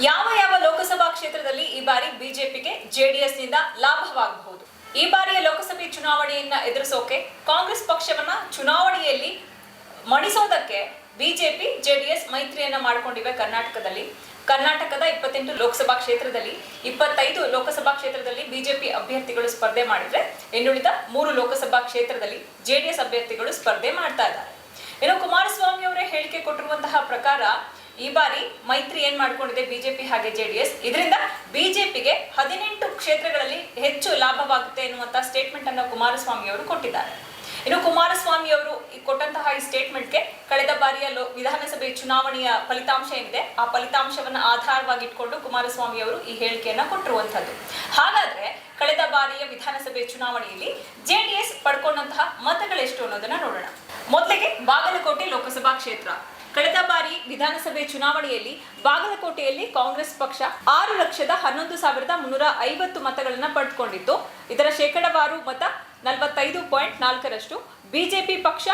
ಯಾವ ಯಾವ ಲೋಕಸಭಾ ಕ್ಷೇತ್ರದಲ್ಲಿ ಈ ಬಾರಿ ಬಿಜೆಪಿಗೆ ಜೆಡಿಎಸ್ನಿಂದ ಲಾಭವಾಗಬಹುದು? ಈ ಬಾರಿಯ ಲೋಕಸಭೆ ಚುನಾವಣೆಯನ್ನ ಎದುರಿಸೋಕೆ ಕಾಂಗ್ರೆಸ್ ಪಕ್ಷವನ್ನ ಚುನಾವಣೆಯಲ್ಲಿ ಮಣಿಸೋದಕ್ಕೆ ಬಿಜೆಪಿ, ಜೆಡಿಎಸ್ ಮೈತ್ರಿಯನ್ನ ಮಾಡಿಕೊಂಡಿವೆ ಕರ್ನಾಟಕದಲ್ಲಿ. ಕರ್ನಾಟಕದ ಇಪ್ಪತ್ತೆಂಟು ಲೋಕಸಭಾ ಕ್ಷೇತ್ರದಲ್ಲಿ ಇಪ್ಪತ್ತೈದು ಲೋಕಸಭಾ ಕ್ಷೇತ್ರದಲ್ಲಿ ಬಿಜೆಪಿ ಅಭ್ಯರ್ಥಿಗಳು ಸ್ಪರ್ಧೆ ಮಾಡಿದ್ರೆ ಇನ್ನುಳಿದ ಮೂರು ಲೋಕಸಭಾ ಕ್ಷೇತ್ರದಲ್ಲಿ ಜೆಡಿಎಸ್ ಅಭ್ಯರ್ಥಿಗಳು ಸ್ಪರ್ಧೆ ಮಾಡ್ತಾ ಇದ್ದಾರೆ. ಇನ್ನು ಕುಮಾರಸ್ವಾಮಿ ಅವರೇ ಹೇಳಿಕೆ ಕೊಟ್ಟಿರುವಂತಹ ಪ್ರಕಾರ ಈ ಬಾರಿ ಮೈತ್ರಿ ಏನ್ ಮಾಡ್ಕೊಂಡಿದೆ ಬಿಜೆಪಿ ಹಾಗೆ ಜೆಡಿಎಸ್? ಇದರಿಂದ ಬಿಜೆಪಿಗೆ ಹದಿನೆಂಟು ಕ್ಷೇತ್ರಗಳಲ್ಲಿ ಹೆಚ್ಚು ಲಾಭವಾಗುತ್ತೆ ಎನ್ನುವಂತಹ ಸ್ಟೇಟ್ಮೆಂಟ್ ಅನ್ನು ಕುಮಾರಸ್ವಾಮಿ ಅವರು ಕೊಟ್ಟಿದ್ದಾರೆ. ಇನ್ನು ಕುಮಾರಸ್ವಾಮಿ ಅವರು ಕೊಟ್ಟಂತಹ ಈ ಸ್ಟೇಟ್ಮೆಂಟ್ಗೆ ಕಳೆದ ಬಾರಿಯ ಲೋ, ವಿಧಾನಸಭೆ ಚುನಾವಣೆಯ ಫಲಿತಾಂಶ ಏನಿದೆ? ಆ ಫಲಿತಾಂಶವನ್ನ ಆಧಾರವಾಗಿ ಇಟ್ಕೊಂಡು ಕುಮಾರಸ್ವಾಮಿ ಅವರು ಈ ಹೇಳಿಕೆಯನ್ನ ಕೊಟ್ಟಿರುವಂತದ್ದು ಹಾಗಾದ್ರೆ ಕಳೆದ ಬಾರಿಯ ವಿಧಾನಸಭೆ ಚುನಾವಣೆಯಲ್ಲಿ ಜೆಡಿಎಸ್ ಪಡ್ಕೊಂಡಂತಹ ಮತಗಳೆಷ್ಟು ಅನ್ನೋದನ್ನ ನೋಡೋಣ. ಮೊದಲಿಗೆ ಬಾಗಲಕೋಟೆ ಲೋಕಸಭಾ ಕ್ಷೇತ್ರ. ಕಳೆದ ಬಾರಿ ವಿಧಾನಸಭೆ ಚುನಾವಣೆಯಲ್ಲಿ ಬಾಗಲಕೋಟೆಯಲ್ಲಿ ಕಾಂಗ್ರೆಸ್ ಪಕ್ಷ ಆರು ಲಕ್ಷದ ಹನ್ನೊಂದು ಸಾವಿರದ ಮುನ್ನೂರ ಐವತ್ತು ಮತಗಳನ್ನು ಪಡೆದುಕೊಂಡಿತ್ತು ಇದರ ಶೇಕಡವಾರು ಮತ ನಲವತ್ತೈದು ಪಾಯಿಂಟ್ ನಾಲ್ಕರಷ್ಟು, ಬಿಜೆಪಿ ಪಕ್ಷ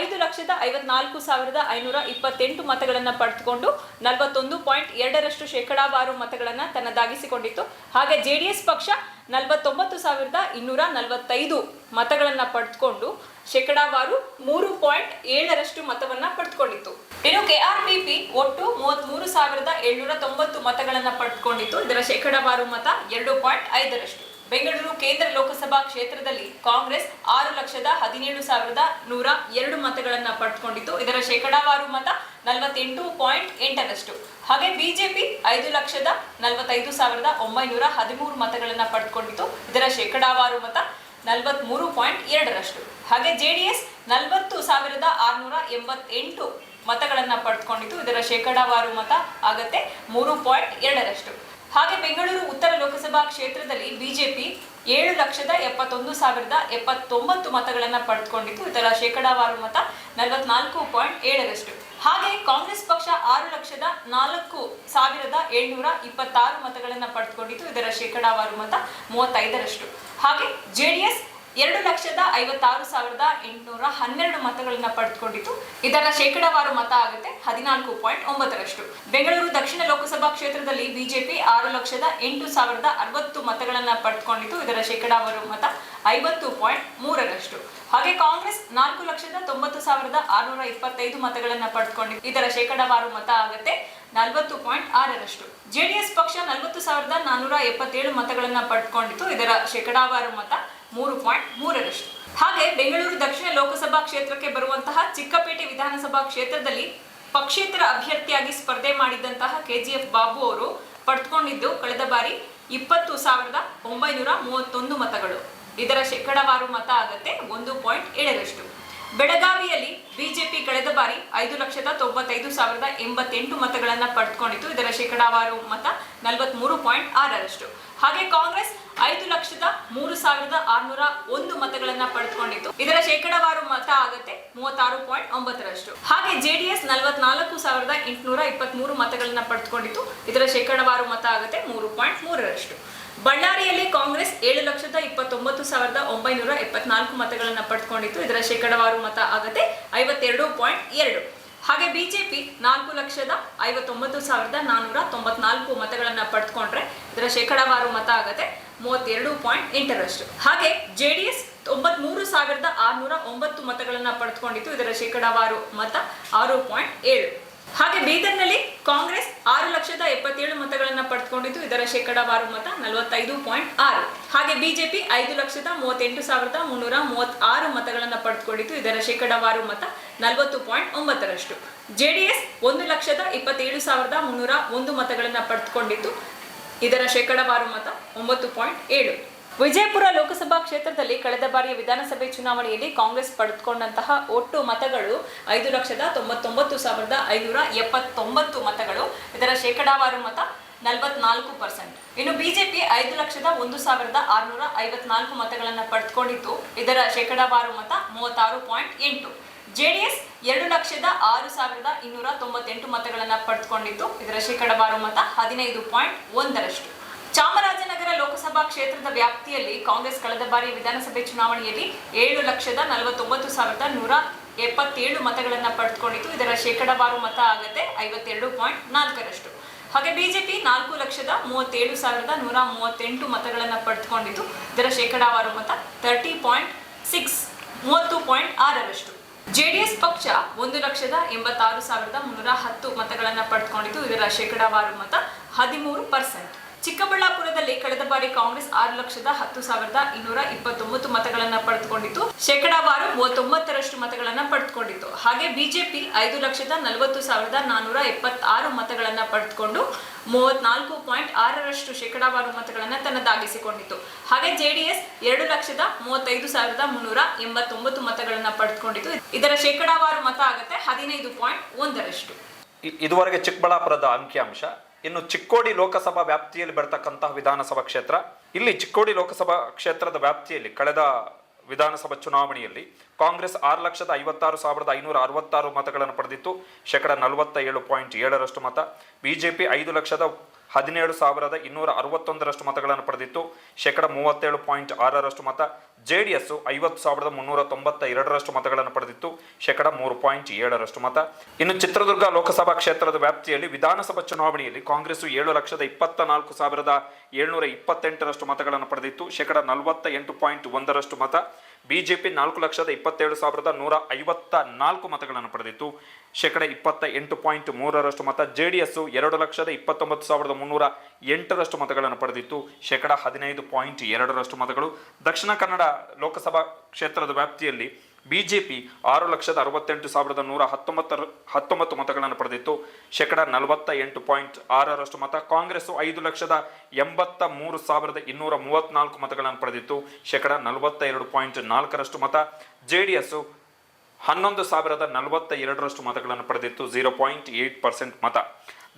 ಐದು ಲಕ್ಷದ ಐವತ್ನಾಲ್ಕು ಸಾವಿರದ ಐನೂರ ಇಪ್ಪತ್ತೆಂಟು ಮತಗಳನ್ನು ಪಡೆದುಕೊಂಡು ನಲವತ್ತೊಂದು ಪಾಯಿಂಟ್ ಎರಡರಷ್ಟು ಶೇಕಡಾವಾರು ಮತಗಳನ್ನು ತನ್ನದಾಗಿಸಿಕೊಂಡಿತ್ತು. ಹಾಗೆ ಜೆಡಿಎಸ್ ಪಕ್ಷ ನಲವತ್ತೊಂಬತ್ತು ಸಾವಿರದ ಇನ್ನೂರ ನಲವತ್ತೈದು ಮತಗಳನ್ನು ಪಡೆದುಕೊಂಡು ಶೇಕಡಾವಾರು ಮೂರು ಪಾಯಿಂಟ್ ಏಳರಷ್ಟು ಮತವನ್ನ ಪಡೆದುಕೊಂಡಿತ್ತು ಇನ್ನು ಕೆಆರ್ಪಿಪಿ ಒಟ್ಟು ಮೂವತ್ಮೂರು ಸಾವಿರದ ಏಳ್ನೂರ ತೊಂಬತ್ತು ಮತಗಳನ್ನು ಪಡೆದುಕೊಂಡಿತ್ತು ಇದರ ಶೇಕಡಾವಾರು ಮತ ಎರಡು ಪಾಯಿಂಟ್ ಐದರಷ್ಟು. ಬೆಂಗಳೂರು ಕೇಂದ್ರ ಲೋಕಸಭಾ ಕ್ಷೇತ್ರದಲ್ಲಿ ಕಾಂಗ್ರೆಸ್ ಆರು ಲಕ್ಷದ ಹದಿನೇಳು ಸಾವಿರದ ನೂರ ಎರಡು ಮತಗಳನ್ನು ಪಡೆದುಕೊಂಡಿತ್ತು ಇದರ ಶೇಕಡಾವಾರು ಮತ ನಲವತ್ತೆಂಟು ಪಾಯಿಂಟ್ ಎಂಟರಷ್ಟು. ಹಾಗೆ ಬಿಜೆಪಿ ಐದು ಲಕ್ಷದ ನಲವತ್ತೈದು ಸಾವಿರದ ಒಂಬೈನೂರ ಹದಿಮೂರು ಮತಗಳನ್ನು ಪಡೆದುಕೊಂಡಿತ್ತು ಇದರ ಶೇಕಡಾವಾರು ಮತ ನಲವತ್ಮೂರು ಪಾಯಿಂಟ್ ಎರಡರಷ್ಟು. ಹಾಗೆ ಜೆಡಿಎಸ್ ನಲವತ್ತು ಸಾವಿರದ ಆರುನೂರ ಎಂಬತ್ತೆಂಟು ಮತಗಳನ್ನು ಪಡೆದುಕೊಂಡಿತ್ತು ಇದರ ಶೇಕಡಾವಾರು ಮತ ಆಗತ್ತೆ ಮೂರು ಪಾಯಿಂಟ್ ಎರಡರಷ್ಟು. ಹಾಗೆ ಬೆಂಗಳೂರು ಉತ್ತರ ಲೋಕಸಭಾ ಕ್ಷೇತ್ರದಲ್ಲಿ ಬಿಜೆಪಿ ಏಳು ಲಕ್ಷದ ಎಪ್ಪತ್ತೊಂದು ಸಾವಿರದ ಎಪ್ಪತ್ತೊಂಬತ್ತು ಮತಗಳನ್ನು ಪಡೆದುಕೊಂಡಿತ್ತು ಇದರ ಶೇಕಡಾವಾರು ಮತ ನಲವತ್ನಾಲ್ಕು ಪಾಯಿಂಟ್ ಏಳರಷ್ಟು. ಹಾಗೆ ಕಾಂಗ್ರೆಸ್ ಪಕ್ಷ ಆರು ಲಕ್ಷದ ನಾಲ್ಕು ಸಾವಿರದ ಏಳ್ನೂರ ಇಪ್ಪತ್ತಾರು ಮತಗಳನ್ನು ಪಡೆದುಕೊಂಡಿತ್ತು ಇದರ ಶೇಕಡಾವಾರು ಮತ ಮೂವತ್ತೈದರಷ್ಟು. ಹಾಗೆ ಜೆಡಿಎಸ್ ಎರಡು ಲಕ್ಷದ ಐವತ್ತಾರು ಸಾವಿರದ ಎಂಟುನೂರ ಹನ್ನೆರಡು ಮತಗಳನ್ನ ಪಡೆದುಕೊಂಡಿತು. ಇದರ ಶೇಕಡಾವಾರು ಮತ ಆಗುತ್ತೆ, ಹದಿನಾಲ್ಕು ಪಾಯಿಂಟ್ ಒಂಬತ್ತರಷ್ಟು. ಬೆಂಗಳೂರು ದಕ್ಷಿಣ ಲೋಕಸಭಾ ಕ್ಷೇತ್ರದಲ್ಲಿ ಬಿಜೆಪಿ ಆರು ಲಕ್ಷದ ಎಂಟು ಸಾವಿರದ ಅರವತ್ತು ಮತಗಳನ್ನ ಪಡೆದುಕೊಂಡಿತು. ಇದರ ಶೇಕಡಾವಾರು ಮತ ಐವತ್ತು ಪಾಯಿಂಟ್ ಮೂರರಷ್ಟು. ಹಾಗೆ ಕಾಂಗ್ರೆಸ್ ನಾಲ್ಕು ಲಕ್ಷದ ತೊಂಬತ್ತು ಸಾವಿರದ ಆರುನೂರ ಇಪ್ಪತ್ತೈದು ಮತಗಳನ್ನ ಪಡೆದುಕೊಂಡಿತ್ತು ಇದರ ಶೇಕಡಾವಾರು ಮತ ಆಗುತ್ತೆ, ನಲವತ್ತು ಪಾಯಿಂಟ್ ಆರರಷ್ಟು. ಜೆಡಿಎಸ್ ಪಕ್ಷ ನಲವತ್ತು ಸಾವಿರದ ನಾನ್ನೂರ ಎಪ್ಪತ್ತೇಳು ಮತಗಳನ್ನು ಪಡೆದುಕೊಂಡಿತ್ತು ಇದರ ಶೇಕಡಾವಾರು ಮತ ಮೂರು ಪಾಯಿಂಟ್ ಮೂರರಷ್ಟು. ಹಾಗೆ ಬೆಂಗಳೂರು ದಕ್ಷಿಣ ಲೋಕಸಭಾ ಕ್ಷೇತ್ರಕ್ಕೆ ಬರುವಂತಹ ಚಿಕ್ಕಪೇಟೆ ವಿಧಾನಸಭಾ ಕ್ಷೇತ್ರದಲ್ಲಿ ಪಕ್ಷೇತರ ಅಭ್ಯರ್ಥಿಯಾಗಿ ಸ್ಪರ್ಧೆ ಮಾಡಿದಂತಹ ಕೆಜಿಎಫ್ ಬಾಬು ಅವರು ಪಡೆದುಕೊಂಡಿದ್ದು ಕಳೆದ ಬಾರಿ ಇಪ್ಪತ್ತು ಸಾವಿರದ ಒಂಬೈನೂರ ಮೂವತ್ತೊಂದು ಮತಗಳು. ಇದರ ಶೇಕಡಾವಾರು ಮತ ಆಗತ್ತೆ ಒಂದು ಪಾಯಿಂಟ್ ಏಳರಷ್ಟು. ಬೆಳಗಾವಿಯಲ್ಲಿ ಬಿಜೆಪಿ ಕಳೆದ ಬಾರಿ ಐದು ಲಕ್ಷದ ತೊಂಬತ್ತೈದು ಸಾವಿರದ ಎಂಬತ್ತೆಂಟು ಮತಗಳನ್ನು ಪಡೆದುಕೊಂಡಿತ್ತು ಇದರ ಶೇಕಡಾವಾರು ಮತ ನಲವತ್ಮೂರು ಪಾಯಿಂಟ್ ಆರರಷ್ಟು. ಹಾಗೆ ಕಾಂಗ್ರೆಸ್ ಐದು ಲಕ್ಷದ ಮೂರು ಸಾವಿರದ ಆರುನೂರ ಒಂದು ಮತಗಳನ್ನ ಪಡೆದುಕೊಂಡಿತ್ತು ಇದರ ಶೇಕಡಾವಾರು ಮತ ಆಗತ್ತೆ ಮೂವತ್ತಾರು ಪಾಯಿಂಟ್ ಒಂಬತ್ತರಷ್ಟು. ಹಾಗೆ ಜೆಡಿಎಸ್ ನಲವತ್ನಾಲ್ಕು ಸಾವಿರದ ಎಂಟುನೂರ ಇಪ್ಪತ್ತ್ಮೂರು ಮತಗಳನ್ನ ಪಡೆದುಕೊಂಡಿತ್ತು ಇದರ ಶೇಕಡಾವಾರು ಮತ ಆಗತ್ತೆ ಮೂರು ಪಾಯಿಂಟ್ ಮೂರರಷ್ಟು. ಬಳ್ಳಾರಿಯಲ್ಲಿ ಕಾಂಗ್ರೆಸ್ ಏಳು ಲಕ್ಷದ ಇಪ್ಪತ್ತೊಂಬತ್ತು ಸಾವಿರದ ಒಂಬೈನೂರ ಎಪ್ಪತ್ನಾಲ್ಕು ಮತಗಳನ್ನು ಪಡೆದುಕೊಂಡಿತ್ತು. ಇದರ ಶೇಕಡಾವಾರು ಮತ ಆಗತ್ತೆ ಐವತ್ತೆರಡು ಪಾಯಿಂಟ್ ಎರಡು. ಹಾಗೆ ಬಿಜೆಪಿ ನಾಲ್ಕು ಲಕ್ಷದ ಐವತ್ತೊಂಬತ್ತು ಸಾವಿರದ ನಾನ್ನೂರ ತೊಂಬತ್ನಾಲ್ಕು ಮತಗಳನ್ನು ಪಡೆದುಕೊಂಡ್ರೆ ಇದರ ಶೇಕಡಾವಾರು ಮತ ಆಗತ್ತೆ ಮೂವತ್ತೆರಡು ಪಾಯಿಂಟ್ ಎಂಟರಷ್ಟು. ಹಾಗೆ ಜೆಡಿಎಸ್ ತೊಂಬತ್ಮೂರು ಸಾವಿರದ ಆರುನೂರ ಒಂಬತ್ತು ಮತಗಳನ್ನು ಪಡೆದುಕೊಂಡಿತ್ತು. ಇದರ ಶೇಕಡಾವಾರು ಮತ ಆರು ಪಾಯಿಂಟ್ ಏಳು. ಹಾಗೆ ಬೀದರ್ನಲ್ಲಿ ಕಾಂಗ್ರೆಸ್ ಆರು ಲಕ್ಷದ ಎಪ್ಪತ್ತೇಳು ಮತಗಳನ್ನು ಪಡೆದುಕೊಂಡಿದ್ದು ಇದರ ಶೇಕಡಾವಾರು ಮತ ನಲವತ್ತೈದು ಪಾಯಿಂಟ್ ಆರು. ಹಾಗೆ ಬಿಜೆಪಿ ಐದು ಲಕ್ಷದ ಮೂವತ್ತೆಂಟು ಸಾವಿರದ ಮುನ್ನೂರ ಮೂವತ್ತಾರು ಮತಗಳನ್ನು ಪಡೆದುಕೊಂಡಿದ್ದು ಇದರ ಶೇಕಡಾವಾರು ಮತ ನಲವತ್ತು ಪಾಯಿಂಟ್ ಒಂಬತ್ತರಷ್ಟು. ಜೆಡಿಎಸ್ ಒಂದು ಲಕ್ಷದ ಇಪ್ಪತ್ತೇಳು ಸಾವಿರದ ಮುನ್ನೂರ ಒಂದು ಮತಗಳನ್ನು ಪಡೆದುಕೊಂಡಿದ್ದು ಇದರ ಶೇಕಡಾವಾರು ಮತ ಒಂಬತ್ತು ಪಾಯಿಂಟ್ ಏಳು. ವಿಜಯಪುರ ಲೋಕಸಭಾ ಕ್ಷೇತ್ರದಲ್ಲಿ ಕಳೆದ ಬಾರಿಯ ವಿಧಾನಸಭೆ ಚುನಾವಣೆಯಲ್ಲಿ ಕಾಂಗ್ರೆಸ್ ಪಡೆದುಕೊಂಡಂತಹ ಒಟ್ಟು ಮತಗಳು ಐದು ಲಕ್ಷದ ತೊಂಬತ್ತೊಂಬತ್ತು ಸಾವಿರದ ಐನೂರ ಎಪ್ಪತ್ತೊಂಬತ್ತು ಮತಗಳು. ಇದರ ಶೇಕಡಾವಾರು ಮತ ನಲವತ್ನಾಲ್ಕು ಪರ್ಸೆಂಟ್. ಇನ್ನು ಬಿಜೆಪಿ ಐದು ಲಕ್ಷದ ಒಂದು ಸಾವಿರದ ಆರುನೂರ ಐವತ್ನಾಲ್ಕು ಮತಗಳನ್ನು ಪಡೆದುಕೊಂಡಿತ್ತು ಇದರ ಶೇಕಡಾವಾರು ಮತ ಮೂವತ್ತಾರು ಪಾಯಿಂಟ್ ಎಂಟು. ಜೆಡಿಎಸ್ ಎರಡು ಲಕ್ಷದ ಆರು ಸಾವಿರದ ಇನ್ನೂರ ತೊಂಬತ್ತೆಂಟು ಮತಗಳನ್ನು ಪಡೆದುಕೊಂಡಿತ್ತು ಇದರ ಶೇಕಡಾವಾರು ಮತ ಹದಿನೈದು ಪಾಯಿಂಟ್ ಒಂದರಷ್ಟು. ಚಾಮರಾಜನಗರ ಲೋಕಸಭಾ ಕ್ಷೇತ್ರದ ವ್ಯಾಪ್ತಿಯಲ್ಲಿ ಕಾಂಗ್ರೆಸ್ ಕಳೆದ ಬಾರಿ ವಿಧಾನಸಭೆ ಚುನಾವಣೆಯಲ್ಲಿ ಏಳು ಲಕ್ಷದ ನಲವತ್ತೊಂಬತ್ತು ಸಾವಿರದ ನೂರ ಎಪ್ಪತ್ತೇಳು ಮತಗಳನ್ನು ಪಡೆದುಕೊಂಡಿತ್ತು ಇದರ ಶೇಕಡಾವಾರು ಮತ ಆಗತ್ತೆ, ಐವತ್ತೆರಡು ಪಾಯಿಂಟ್ ನಾಲ್ಕರಷ್ಟು. ಹಾಗೆ ಬಿಜೆಪಿ ನಾಲ್ಕು ಲಕ್ಷದ ಮೂವತ್ತೇಳು ಸಾವಿರದ ನೂರ ಮೂವತ್ತೆಂಟು ಮತಗಳನ್ನು ಪಡೆದುಕೊಂಡಿತ್ತು ಇದರ ಶೇಕಡಾವಾರು ಮತ ತರ್ಟಿ ಪಾಯಿಂಟ್ ಸಿಕ್ಸ್, ಮೂವತ್ತು ಪಾಯಿಂಟ್ ಆರರಷ್ಟು. ಜೆಡಿಎಸ್ ಪಕ್ಷ ಒಂದು ಲಕ್ಷದ ಎಂಬತ್ತಾರು ಸಾವಿರದ ಮುನ್ನೂರ ಹತ್ತು ಮತಗಳನ್ನು ಪಡೆದುಕೊಂಡಿತ್ತು ಇದರ ಶೇಕಡಾವಾರು ಮತ ಹದಿಮೂರು ಪರ್ಸೆಂಟ್. ಚಿಕ್ಕಬಳ್ಳಾಪುರದಲ್ಲಿ ಕಳೆದ ಬಾರಿ ಕಾಂಗ್ರೆಸ್ ಆರು ಲಕ್ಷದ ಹತ್ತು ಸಾವಿರದ ಇನ್ನೂರ ಇಪ್ಪತ್ತೊಂಬತ್ತು ಮತಗಳನ್ನು ಪಡೆದುಕೊಂಡಿತ್ತು. ಶೇಕಡಾವಾರು ಮೂವತ್ತೊಂಬತ್ತರಷ್ಟು ಮತಗಳನ್ನು ಪಡೆದುಕೊಂಡಿತ್ತು. ಹಾಗೆ ಬಿಜೆಪಿ ಐದು ಲಕ್ಷದ ನಲವತ್ತು ಸಾವಿರದ ನಾನ್ನೂರ ಎಪ್ಪತ್ತಾರು ಮತಗಳನ್ನು ಪಡೆದುಕೊಂಡು ಮೂವತ್ನಾಲ್ಕು ಪಾಯಿಂಟ್ ಆರರಷ್ಟು ಶೇಕಡಾವಾರು ಮತಗಳನ್ನು ತನ್ನದಾಗಿಸಿಕೊಂಡಿತ್ತು. ಹಾಗೆ ಜೆಡಿಎಸ್ ಎರಡು ಲಕ್ಷದ ಮೂವತ್ತೈದು ಸಾವಿರದ ಮುನ್ನೂರ ಎಂಬತ್ತೊಂಬತ್ತು ಮತಗಳನ್ನು ಪಡೆದುಕೊಂಡಿತ್ತು. ಇದರ ಶೇಕಡಾವಾರು ಮತ ಆಗುತ್ತೆ ಹದಿನೈದು ಪಾಯಿಂಟ್ ಒಂದರಷ್ಟು. ಇದುವರೆಗೆ ಚಿಕ್ಕಬಳ್ಳಾಪುರದ ಅಂಕಿಅಂಶ ಇನ್ನು ಚಿಕ್ಕೋಡಿ ಲೋಕಸಭಾ ವ್ಯಾಪ್ತಿಯಲ್ಲಿ ಬರ್ತಕ್ಕಂತಹ ವಿಧಾನಸಭಾ ಕ್ಷೇತ್ರ, ಇಲ್ಲಿ ಚಿಕ್ಕೋಡಿ ಲೋಕಸಭಾ ಕ್ಷೇತ್ರದ ವ್ಯಾಪ್ತಿಯಲ್ಲಿ ಕಳೆದ ವಿಧಾನಸಭಾ ಚುನಾವಣೆಯಲ್ಲಿ ಕಾಂಗ್ರೆಸ್ ಆರು ಲಕ್ಷದ ಐವತ್ತಾರು ಸಾವಿರದ ಐನೂರ ಅರವತ್ತಾರು ಮತಗಳನ್ನು ಪಡೆದಿತ್ತು. ಶೇಕಡ ನಲವತ್ತ ಏಳು ಪಾಯಿಂಟ್ ಏಳರಷ್ಟು ಮತ. ಬಿಜೆಪಿ ಐದು ಲಕ್ಷದ ಹದಿನೇಳು ಸಾವಿರದ ಇನ್ನೂರ ಅರವತ್ತೊಂದರಷ್ಟು ಮತಗಳನ್ನು ಪಡೆದಿತ್ತು. ಶೇಕಡ ಮೂವತ್ತೇಳು ಪಾಯಿಂಟ್ ಆರರಷ್ಟು ಮತ. ಜೆ ಡಿ ಎಸ್ ಐವತ್ತು ಸಾವಿರದ ಮುನ್ನೂರ ತೊಂಬತ್ತ ಎರಡರಷ್ಟು ಮತಗಳನ್ನು ಪಡೆದಿತ್ತು. ಶೇಕಡ ಮೂರು ಪಾಯಿಂಟ್ ಏಳರಷ್ಟು ಮತ. ಇನ್ನು ಚಿತ್ರದುರ್ಗ ಲೋಕಸಭಾ ಕ್ಷೇತ್ರದ ವ್ಯಾಪ್ತಿಯಲ್ಲಿ ವಿಧಾನಸಭಾ ಚುನಾವಣೆಯಲ್ಲಿ ಕಾಂಗ್ರೆಸ್ ಏಳು ಲಕ್ಷದ ಇಪ್ಪತ್ತ ನಾಲ್ಕು ಸಾವಿರದ ಏಳ್ನೂರ ಇಪ್ಪತ್ತೆಂಟರಷ್ಟು ಮತಗಳನ್ನು ಪಡೆದಿತ್ತು. ಶೇಕಡ ನಲವತ್ತ ಎಂಟು ಪಾಯಿಂಟ್ ಒಂದರಷ್ಟು ಮತ. ಬಿಜೆಪಿ ನಾಲ್ಕು ಲಕ್ಷದ ಇಪ್ಪತ್ತೇಳು ಸಾವಿರದ ನೂರ ಐವತ್ತ ನಾಲ್ಕು ಮತಗಳನ್ನು ಪಡೆದಿತ್ತು. ಶೇಕಡ ಇಪ್ಪತ್ತ ಎಂಟು ಪಾಯಿಂಟ್ ಮೂರರಷ್ಟು ಮತ ಜೆ ಡಿ ಎಸ್ ಎರಡು ಲಕ್ಷದ ಇಪ್ಪತ್ತೊಂಬತ್ತು ಸಾವಿರದ ಮುನ್ನೂರ ಎಂಟರಷ್ಟು ಮತಗಳನ್ನು ಪಡೆದಿತ್ತು. ಶೇಕಡ ಹದಿನೈದು ಪಾಯಿಂಟ್ ಎರಡರಷ್ಟು ಮತಗಳು ದಕ್ಷಿಣ ಕನ್ನಡ ಲೋಕಸಭಾ ಕ್ಷೇತ್ರದ ವ್ಯಾಪ್ತಿಯಲ್ಲಿ ಬಿಜೆಪಿ ಆರು ಲಕ್ಷದ ಅರವತ್ತೆಂಟು ಸಾವಿರದ ನೂರ ಹತ್ತೊಂಬತ್ತರ, ಹತ್ತೊಂಬತ್ತು ಮತಗಳನ್ನು ಪಡೆದಿತ್ತು. ಶೇಕಡ ನಲವತ್ತ ಎಂಟು ಪಾಯಿಂಟ್ ಆರರಷ್ಟು ಮತ ಕಾಂಗ್ರೆಸ್ ಐದು ಲಕ್ಷದ ಎಂಬತ್ತ ಮೂರು ಸಾವಿರದ ಇನ್ನೂರ ಮೂವತ್ನಾಲ್ಕು ಮತಗಳನ್ನು ಪಡೆದಿತ್ತು. ಶೇಕಡ ನಲವತ್ತ ಎರಡು ಪಾಯಿಂಟ್ ನಾಲ್ಕರಷ್ಟು ಮತ ಜೆ ಡಿ ಎಸ್ ಹನ್ನೊಂದು ಸಾವಿರದ ನಲವತ್ತ ಎರಡರಷ್ಟು ಮತಗಳನ್ನು ಪಡೆದಿತ್ತು. ಝೀರೋ ಪಾಯಿಂಟ್ ಏಟ್ ಪರ್ಸೆಂಟ್ ಮತ.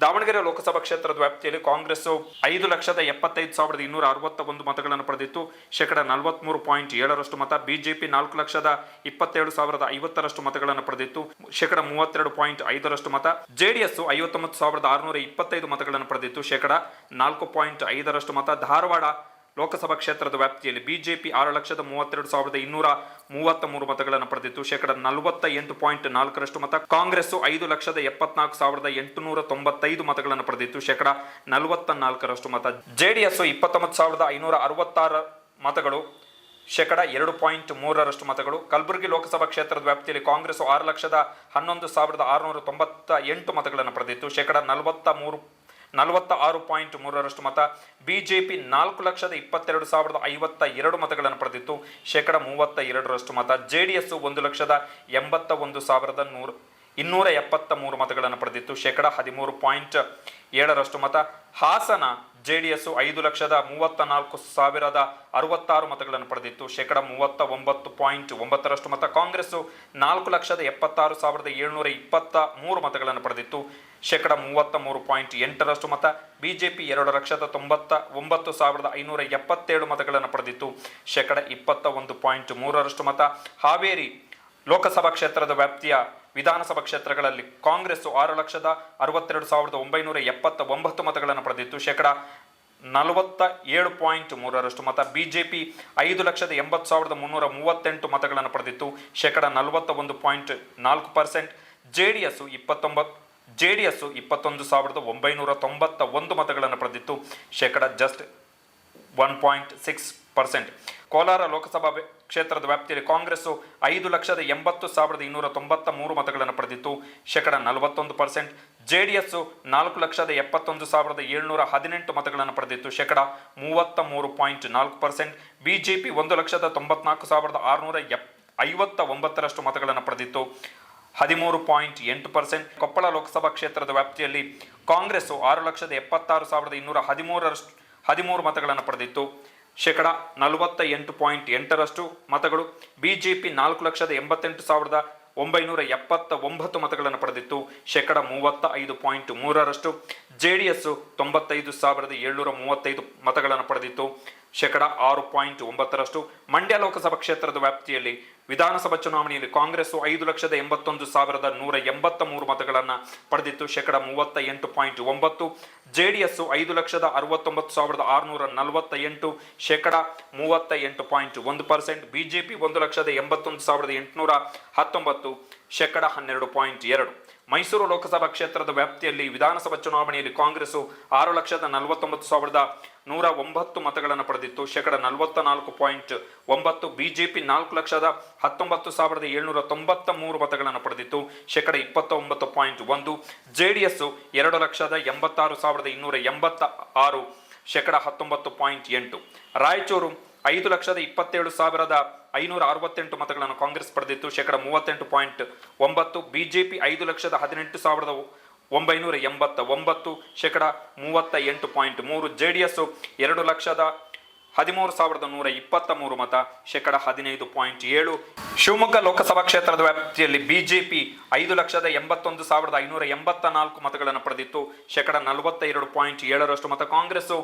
ದಾವಣಗೆರೆ ಲೋಕಸಭಾ ಕ್ಷೇತ್ರದ ವ್ಯಾಪ್ತಿಯಲ್ಲಿ ಕಾಂಗ್ರೆಸ್ ಐದು ಲಕ್ಷದ ಎಪ್ಪತ್ತೈದು ಸಾವಿರದ ಇನ್ನೂರ ಅರವತ್ತ ಒಂದು ಮತಗಳನ್ನು ಪಡೆದಿತ್ತು. ಶೇಕಡ ನಲವತ್ಮೂರು ಪಾಯಿಂಟ್ ಏಳರಷ್ಟು ಮತ, ಬಿಜೆಪಿ ನಾಲ್ಕು ಲಕ್ಷದ ಇಪ್ಪತ್ತೇಳು ಸಾವಿರದ ಐವತ್ತರಷ್ಟು ಮತಗಳನ್ನು ಪಡೆದಿತ್ತು. ಶೇಕಡ ಮೂವತ್ತೆರಡು ಪಾಯಿಂಟ್ ಐದರಷ್ಟು ಮತ ಜೆಡಿಎಸ್ ಐವತ್ತೊಂಬತ್ತು ಸಾವಿರದ ಆರುನೂರ ಇಪ್ಪತ್ತೈದು ಮತಗಳನ್ನು ಪಡೆದಿತ್ತು. ಶೇಕಡ ನಾಲ್ಕು ಪಾಯಿಂಟ್ ಐದರಷ್ಟು ಮತ, ಧಾರವಾಡ ಲೋಕಸಭಾ ಕ್ಷೇತ್ರದ ವ್ಯಾಪ್ತಿಯಲ್ಲಿ ಬಿಜೆಪಿ ಆರು ಲಕ್ಷದ ಮೂವತ್ತೆರಡು ಸಾವಿರದ ಇನ್ನೂರ ಮೂವತ್ತ ಮೂರು ಮತಗಳನ್ನು ಪಡೆದಿತ್ತು. ಶೇಕಡ ನಲವತ್ತ ಎಂಟು ಪಾಯಿಂಟ್ ನಾಲ್ಕರಷ್ಟು ಮತ. ಕಾಂಗ್ರೆಸ್ ಐದು ಲಕ್ಷದ ಎಪ್ಪತ್ನಾಲ್ಕು ಸಾವಿರದ ಎಂಟುನೂರ ತೊಂಬತ್ತೈದು ಮತಗಳನ್ನು ಪಡೆದಿತ್ತು. ಶೇಕಡ ನಲವತ್ತ ನಾಲ್ಕರಷ್ಟು ಮತ. ಜೆಡಿಎಸ್ ಇಪ್ಪತ್ತೊಂಬತ್ತು ಸಾವಿರದ ಐನೂರ ಅರವತ್ತಾರು ಮತಗಳು, ಶೇಕಡ ಎರಡು ಪಾಯಿಂಟ್ ಮೂರರಷ್ಟು ಮತಗಳು. ಕಲಬುರಗಿ ಲೋಕಸಭಾ ಕ್ಷೇತ್ರದ ವ್ಯಾಪ್ತಿಯಲ್ಲಿ ಕಾಂಗ್ರೆಸ್ ಆರು ಲಕ್ಷದ ಹನ್ನೊಂದು ಸಾವಿರದ ಆರುನೂರ ತೊಂಬತ್ತ ಎಂಟು ಮತಗಳನ್ನು ಪಡೆದಿತ್ತು. ಶೇಕಡ ನಲವತ್ತ ಮೂರು ನಲವತ್ತ ಆರು ಪಾಯಿಂಟ್ ಮೂರರಷ್ಟು ಮತ. ಬಿಜೆಪಿ ನಾಲ್ಕು ಲಕ್ಷದ ಇಪ್ಪತ್ತೆರಡು ಸಾವಿರದ ಐವತ್ತ ಎರಡು ಮತಗಳನ್ನು ಪಡೆದಿತ್ತು. ಶೇಕಡ ಮೂವತ್ತ ಎರಡರಷ್ಟು ಮತ. ಜೆ ಡಿ ಎಸ್ ಒಂದು ಲಕ್ಷದ ಎಂಬತ್ತ ಒಂದು ಸಾವಿರದ ನೂರು, ಇನ್ನೂರ ಎಪ್ಪತ್ತ ಮೂರು ಮತಗಳನ್ನು ಪಡೆದಿತ್ತು. ಶೇಕಡ ಹದಿಮೂರು ಪಾಯಿಂಟ್ ಏಳರಷ್ಟು ಮತ. ಹಾಸನ ಜೆ ಡಿ ಎಸ್ ಐದು ಲಕ್ಷದ ಮೂವತ್ತ ನಾಲ್ಕು ಸಾವಿರದ ಅರವತ್ತಾರು ಮತಗಳನ್ನು ಪಡೆದಿತ್ತು. ಶೇಕಡ ಮೂವತ್ತ ಒಂಬತ್ತು ಪಾಯಿಂಟ್ ಒಂಬತ್ತರಷ್ಟು ಮತ ಕಾಂಗ್ರೆಸ್ ನಾಲ್ಕು ಲಕ್ಷದ ಎಪ್ಪತ್ತಾರು ಸಾವಿರದ ಏಳ್ನೂರ ಇಪ್ಪತ್ತ ಮೂರು ಮತಗಳನ್ನು ಪಡೆದಿತ್ತು. ಶೇಕಡ ಮೂವತ್ತ ಮೂರು ಪಾಯಿಂಟ್ ಎಂಟರಷ್ಟು ಮತ ಬಿಜೆಪಿ ಎರಡು ಲಕ್ಷದ ತೊಂಬತ್ತ ಒಂಬತ್ತು ಸಾವಿರದ ಐನೂರ ಎಪ್ಪತ್ತೇಳು ಮತಗಳನ್ನು ಪಡೆದಿತ್ತು. ಶೇಕಡ ಇಪ್ಪತ್ತ ಒಂದು ಪಾಯಿಂಟ್ ಮೂರರಷ್ಟು ಮತ ಹಾವೇರಿ ಲೋಕಸಭಾ ಕ್ಷೇತ್ರದ ವ್ಯಾಪ್ತಿಯ ವಿಧಾನಸಭಾ ಕ್ಷೇತ್ರಗಳಲ್ಲಿ ಕಾಂಗ್ರೆಸ್ ಆರು ಲಕ್ಷದ ಅರವತ್ತೆರಡು ಸಾವಿರದ ಒಂಬೈನೂರ ಎಪ್ಪತ್ತ ಒಂಬತ್ತು ಮತಗಳನ್ನು ಪಡೆದಿತ್ತು. ಶೇಕಡ ನಲವತ್ತ ಏಳು ಪಾಯಿಂಟ್ ಮೂರರಷ್ಟು ಮತ. ಬಿಜೆಪಿ ಐದು ಲಕ್ಷದ ಎಂಬತ್ತು ಸಾವಿರದ ಮುನ್ನೂರ ಮೂವತ್ತೆಂಟು ಮತಗಳನ್ನು ಪಡೆದಿತ್ತು. ಶೇಕಡ ನಲವತ್ತ ಒಂದು ಪಾಯಿಂಟ್ ನಾಲ್ಕು ಪರ್ಸೆಂಟ್. ಜೆ ಡಿ ಎಸ್ಸು ಇಪ್ಪತ್ತೊಂಬತ್ತು ಜೆ ಡಿ ಎಸ್ಸು ಇಪ್ಪತ್ತೊಂದು ಸಾವಿರದ ಒಂಬೈನೂರ ತೊಂಬತ್ತ ಒಂದು ಮತಗಳನ್ನು ಪಡೆದಿತ್ತು. ಶೇಕಡ just one point six percent. Kolar Lok Sabha ಕ್ಷೇತ್ರದ ವ್ಯಾಪ್ತಿಯಲ್ಲಿ ಕಾಂಗ್ರೆಸ್ ಐದು ಲಕ್ಷದ ಎಂಬತ್ತು ಸಾವಿರದ ಇನ್ನೂರ ತೊಂಬತ್ತ ಮೂರು ಮತಗಳನ್ನು ಪಡೆದಿತ್ತು. ಶೇಕಡ ನಲವತ್ತೊಂದು ಪರ್ಸೆಂಟ್. ಜೆ ಡಿ ಎಸ್ ನಾಲ್ಕು ಲಕ್ಷದ ಎಪ್ಪತ್ತೊಂದು ಸಾವಿರದ ಏಳ್ನೂರ ಹದಿನೆಂಟು ಮತಗಳನ್ನು ಪಡೆದಿತ್ತು. ಶೇಕಡ ಮೂವತ್ತ ಮೂರು ಪಾಯಿಂಟ್ ನಾಲ್ಕು ಪರ್ಸೆಂಟ್. ಬಿಜೆಪಿ ಒಂದು ಲಕ್ಷದ ತೊಂಬತ್ನಾಲ್ಕು ಸಾವಿರದ ಆರುನೂರ ಎಪ್ ಐವತ್ತ ಒಂಬತ್ತರಷ್ಟು ಮತಗಳನ್ನು ಪಡೆದಿತ್ತು. ಹದಿಮೂರು ಪಾಯಿಂಟ್ ಎಂಟು ಪರ್ಸೆಂಟ್. ಕೊಪ್ಪಳ ಲೋಕಸಭಾ ಕ್ಷೇತ್ರದ ವ್ಯಾಪ್ತಿಯಲ್ಲಿ ಕಾಂಗ್ರೆಸ್ ಆರು ಲಕ್ಷದ ಎಪ್ಪತ್ತಾರು ಸಾವಿರದ ಇನ್ನೂರ ಹದಿಮೂರರಷ್ಟು ಹದಿಮೂರು ಮತಗಳನ್ನು ಪಡೆದಿತ್ತು. ಶೇಕಡ ನಲವತ್ತ ಎಂಟು ಪಾಯಿಂಟ್ ಎಂಟರಷ್ಟು ಮತಗಳು ಬಿಜೆಪಿ ನಾಲ್ಕು ಲಕ್ಷದ ಎಂಬತ್ತೆಂಟು ಸಾವಿರದ ಒಂಬೈನೂರ ಎಪ್ಪತ್ತ ಒಂಬತ್ತು ಮತಗಳನ್ನು ಪಡೆದಿತ್ತು. ಶೇಕಡ ಮೂವತ್ತ ಐದು ಪಾಯಿಂಟ್ ಮೂರರಷ್ಟು ಜೆ ಡಿ ಎಸ್ ತೊಂಬತ್ತೈದು ಸಾವಿರದ ಏಳ್ನೂರ ಮೂವತ್ತೈದು ಮತಗಳನ್ನು ಪಡೆದಿತ್ತು. ಶೇಕಡ ಆರು ಪಾಯಿಂಟ್ ಒಂಬತ್ತರಷ್ಟು. ಮಂಡ್ಯ ಲೋಕಸಭಾ ಕ್ಷೇತ್ರದ ವ್ಯಾಪ್ತಿಯಲ್ಲಿ ವಿಧಾನಸಭಾ ಚುನಾವಣೆಯಲ್ಲಿ ಕಾಂಗ್ರೆಸ್ ಐದು ಲಕ್ಷದ ಎಂಬತ್ತೊಂದು ಸಾವಿರದ ನೂರ ಎಂಬತ್ತ ಮೂರು ಮತಗಳನ್ನು ಪಡೆದಿತ್ತು. ಶೇಕಡ ಮೂವತ್ತ ಎಂಟು ಪಾಯಿಂಟ್ ಒಂಬತ್ತು. ಜೆ ಡಿ ಎಸ್ ಐದು ಲಕ್ಷದ ಅರವತ್ತೊಂಬತ್ತು ಸಾವಿರದ ಆರುನೂರ ನಲವತ್ತ ಎಂಟು. ಶೇಕಡ ಮೂವತ್ತ ಎಂಟು ಪಾಯಿಂಟ್ ಒಂದು ಪರ್ಸೆಂಟ್. ಬಿಜೆಪಿ ಒಂದು ಲಕ್ಷದ ಎಂಬತ್ತೊಂದು ಸಾವಿರದ ಎಂಟುನೂರ ಹತ್ತೊಂಬತ್ತು. ಶೇಕಡ ಹನ್ನೆರಡು ಪಾಯಿಂಟ್ ಎರಡು. ಮೈಸೂರು ಲೋಕಸಭಾ ಕ್ಷೇತ್ರದ ವ್ಯಾಪ್ತಿಯಲ್ಲಿ ವಿಧಾನಸಭಾ ಚುನಾವಣೆಯಲ್ಲಿ ಕಾಂಗ್ರೆಸ್ ಆರು ಲಕ್ಷದ ನಲವತ್ತೊಂಬತ್ತು ಸಾವಿರದ ನೂರ ಒಂಬತ್ತು ಮತಗಳನ್ನು ಪಡೆದಿತ್ತು. ಶೇಕಡ ನಲವತ್ತ ನಾಲ್ಕು ಪಾಯಿಂಟ್ ಒಂಬತ್ತು, ಬಿಜೆಪಿ ನಾಲ್ಕು ಲಕ್ಷದ ಹತ್ತೊಂಬತ್ತು ಸಾವಿರದ ಏಳ್ನೂರ ತೊಂಬತ್ತ ಮೂರು ಮತಗಳನ್ನು ಪಡೆದಿತ್ತು. ಶೇಕಡ ಇಪ್ಪತ್ತೊಂಬತ್ತು ಪಾಯಿಂಟ್ ಒಂದು ಜೆ ಡಿ ಎಸ್ ಎರಡು ಲಕ್ಷದ ಎಂಬತ್ತಾರು ಸಾವಿರದ ಇನ್ನೂರ ಎಂಬತ್ತ ಆರು ಶೇಕಡ ಹತ್ತೊಂಬತ್ತು ಪಾಯಿಂಟ್ ಎಂಟು. ರಾಯಚೂರು ಐದು ಲಕ್ಷದ ಇಪ್ಪತ್ತೇಳು ಸಾವಿರದ ಐನೂರ ಅರವತ್ತೆಂಟು ಮತಗಳನ್ನು ಕಾಂಗ್ರೆಸ್ ಪಡೆದಿತ್ತು. ಶೇಕಡ ಮೂವತ್ತೆಂಟು ಪಾಯಿಂಟ್ ಒಂಬತ್ತು, ಬಿಜೆಪಿ ಐದು ಲಕ್ಷದ ಹದಿನೆಂಟು ಸಾವಿರದ ಒಂಬೈನೂರ ಎಂಬತ್ತ ಒಂಬತ್ತು ಶೇಕಡ ಮೂವತ್ತ ಎಂಟು ಪಾಯಿಂಟ್ ಮೂರು ಜೆ ಡಿ ಎಸ್ ಎರಡು ಲಕ್ಷದ ಹದಿಮೂರು ಸಾವಿರದ ನೂರ ಇಪ್ಪತ್ತ ಮೂರು ಮತ, ಶೇಕಡ ಹದಿನೈದು ಪಾಯಿಂಟ್ ಏಳು. ಶಿವಮೊಗ್ಗ ಲೋಕಸಭಾ ಕ್ಷೇತ್ರದ ವ್ಯಾಪ್ತಿಯಲ್ಲಿ ಬಿಜೆಪಿ ಐದು ಲಕ್ಷದ ಎಂಬತ್ತೊಂದು ಸಾವಿರದ ಐನೂರ ಎಂಬತ್ತ ನಾಲ್ಕು ಮತಗಳನ್ನು ಪಡೆದಿತ್ತು. ಶೇಕಡ ನಲವತ್ತ ಎರಡು ಪಾಯಿಂಟ್ ಏಳರಷ್ಟು ಮತ ಕಾಂಗ್ರೆಸ್ಸು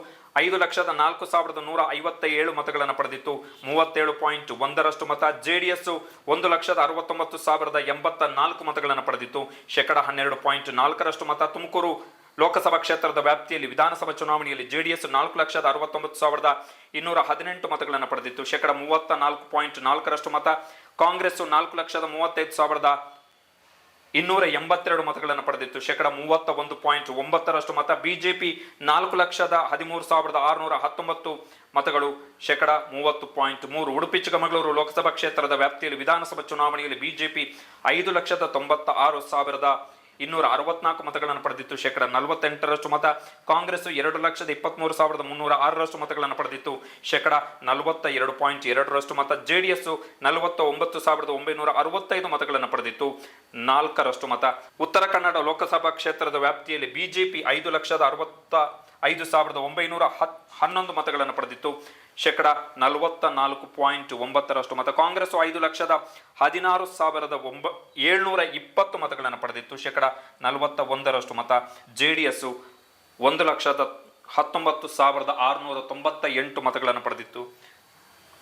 ಐದು ಲಕ್ಷದ ನಾಲ್ಕು ಸಾವಿರದ ನೂರ ಐವತ್ತ ಏಳು ಮತಗಳನ್ನು ಪಡೆದಿತ್ತು. ಮೂವತ್ತೇಳು ಪಾಯಿಂಟ್ ಒಂದರಷ್ಟು ಮತ ಜೆ ಡಿ ಎಸ್ ಒಂದು ಲಕ್ಷದ ಅರವತ್ತೊಂಬತ್ತು ಸಾವಿರದ ಎಂಬತ್ತ ನಾಲ್ಕು ಮತಗಳನ್ನು ಪಡೆದಿತ್ತು. ಶೇಕಡ ಹನ್ನೆರಡು ಪಾಯಿಂಟ್ ನಾಲ್ಕರಷ್ಟು ಮತ ತುಮಕೂರು ಲೋಕಸಭಾ ಕ್ಷೇತ್ರದ ವ್ಯಾಪ್ತಿಯಲ್ಲಿ ವಿಧಾನಸಭಾ ಚುನಾವಣೆಯಲ್ಲಿ ಜೆಡಿಎಸ್ ನಾಲ್ಕು ಲಕ್ಷದ ಅರವತ್ತೊಂಬತ್ತು ಸಾವಿರದ ಇನ್ನೂರ ಹದಿನೆಂಟು ಮತಗಳನ್ನು ಪಡೆದಿತ್ತು. ಶೇಕಡ ಮೂವತ್ತ ನಾಲ್ಕು ಪಾಯಿಂಟ್ ನಾಲ್ಕರಷ್ಟು ಮತ, ಕಾಂಗ್ರೆಸ್ ನಾಲ್ಕು ಲಕ್ಷದ ಮೂವತ್ತೈದು ಸಾವಿರದ ಇನ್ನೂರ ಎಂಬತ್ತೆರಡು ಮತಗಳನ್ನು ಪಡೆದಿತ್ತು. ಶೇಕಡ ಮೂವತ್ತ ಒಂದು ಪಾಯಿಂಟ್ ಒಂಬತ್ತರಷ್ಟು ಮತ, ಬಿಜೆಪಿ ನಾಲ್ಕು ಲಕ್ಷದ ಹದಿಮೂರು ಸಾವಿರದ ಆರುನೂರ ಹತ್ತೊಂಬತ್ತು ಮತಗಳು. ಶೇಕಡ ಮೂವತ್ತು ಪಾಯಿಂಟ್ ಮೂರು, ಉಡುಪಿ, ಚಿಕ್ಕಮಗಳೂರು ಲೋಕಸಭಾ ಕ್ಷೇತ್ರದ ವ್ಯಾಪ್ತಿಯಲ್ಲಿ ವಿಧಾನಸಭಾ ಚುನಾವಣೆಯಲ್ಲಿ ಬಿಜೆಪಿ ಐದು ಲಕ್ಷದ ತೊಂಬತ್ತ ಆರು ಸಾವಿರದ ಇನ್ನೂರ ಅರವತ್ನಾಲ್ಕು ಮತಗಳನ್ನು ಪಡೆದಿತ್ತು. ಶೇಕಡ ನಲವತ್ತೆಂಟರಷ್ಟು ಮತ ಕಾಂಗ್ರೆಸ್ ಎರಡು ಲಕ್ಷದ ಇಪ್ಪತ್ಮೂರು ಸಾವಿರದ ಮುನ್ನೂರ ಆರರಷ್ಟು ಮತಗಳನ್ನು ಪಡೆದಿತ್ತು. ಶೇಕಡ ನಲವತ್ತ ಎರಡು ಪಾಯಿಂಟ್ ಎರಡರಷ್ಟು ಮತ ಜೆ ಡಿ ಎಸ್ ನಲವತ್ತ ಒಂಬತ್ತು ಸಾವಿರದ ಒಂಬೈನೂರ ಅರವತ್ತೈದು ಮತಗಳನ್ನು ಪಡೆದಿತ್ತು. ನಾಲ್ಕರಷ್ಟು ಮತ ಉತ್ತರ ಕನ್ನಡ ಲೋಕಸಭಾ ಕ್ಷೇತ್ರದ ವ್ಯಾಪ್ತಿಯಲ್ಲಿ ಬಿಜೆಪಿ ಐದು ಲಕ್ಷದ ಅರವತ್ತ ಐದು ಸಾವಿರದ ಒಂಬೈನೂರ ಹತ್ ಹನ್ನೊಂದು ಮತಗಳನ್ನು ಪಡೆದಿತ್ತು. ಶೇಕಡ ನಲವತ್ತ ನಾಲ್ಕು ಪಾಯಿಂಟ್ ಒಂಬತ್ತರಷ್ಟು ಮತ. ಕಾಂಗ್ರೆಸ್ ಐದು ಲಕ್ಷದ ಹದಿನಾರು ಸಾವಿರದ ಒಂಬ, ಏಳ್ನೂರ ಇಪ್ಪತ್ತು ಮತಗಳನ್ನು ಪಡೆದಿತ್ತು. ಶೇಕಡ ನಲವತ್ತ ಒಂದರಷ್ಟು ಮತ. ಜೆ ಡಿ ಎಸ್ ಒಂದು ಲಕ್ಷದ ಹತ್ತೊಂಬತ್ತು ಸಾವಿರದ ಆರುನೂರ ತೊಂಬತ್ತ ಎಂಟು ಮತಗಳನ್ನು ಪಡೆದಿತ್ತು.